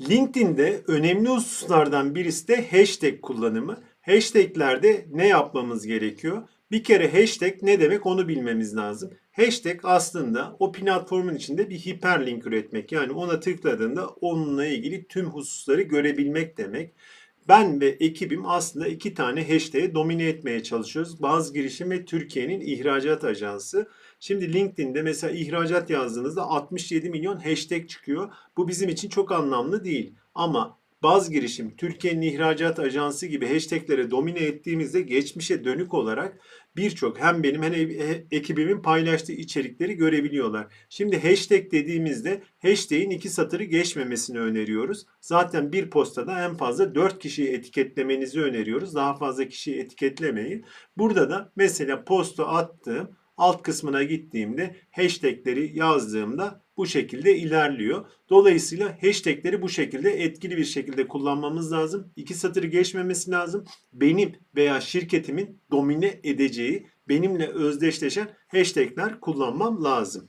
LinkedIn'de önemli hususlardan birisi de hashtag kullanımı. Hashtaglerde ne yapmamız gerekiyor? Bir kere hashtag ne demek onu bilmemiz lazım. Hashtag aslında o platformun içinde bir hiperlink üretmek. Yani ona tıkladığında onunla ilgili tüm hususları görebilmek demek. Ben ve ekibim aslında iki tane hashtag'i domine etmeye çalışıyoruz. Bazı girişim ve Türkiye'nin ihracat ajansı. Şimdi LinkedIn'de mesela ihracat yazdığınızda 67 milyon hashtag çıkıyor. Bu bizim için çok anlamlı değil. Ama Baz girişim Türkiye'nin ihracat ajansı gibi hashtaglere domine ettiğimizde geçmişe dönük olarak birçok hem benim hem e- ekibimin paylaştığı içerikleri görebiliyorlar. Şimdi hashtag dediğimizde hashtag'in iki satırı geçmemesini öneriyoruz. Zaten bir postada en fazla 4 kişiyi etiketlemenizi öneriyoruz. Daha fazla kişiyi etiketlemeyin. Burada da mesela postu attığım alt kısmına gittiğimde hashtagleri yazdığımda bu şekilde ilerliyor. Dolayısıyla hashtagleri bu şekilde etkili bir şekilde kullanmamız lazım. İki satırı geçmemesi lazım. Benim veya şirketimin domine edeceği, benimle özdeşleşen hashtagler kullanmam lazım.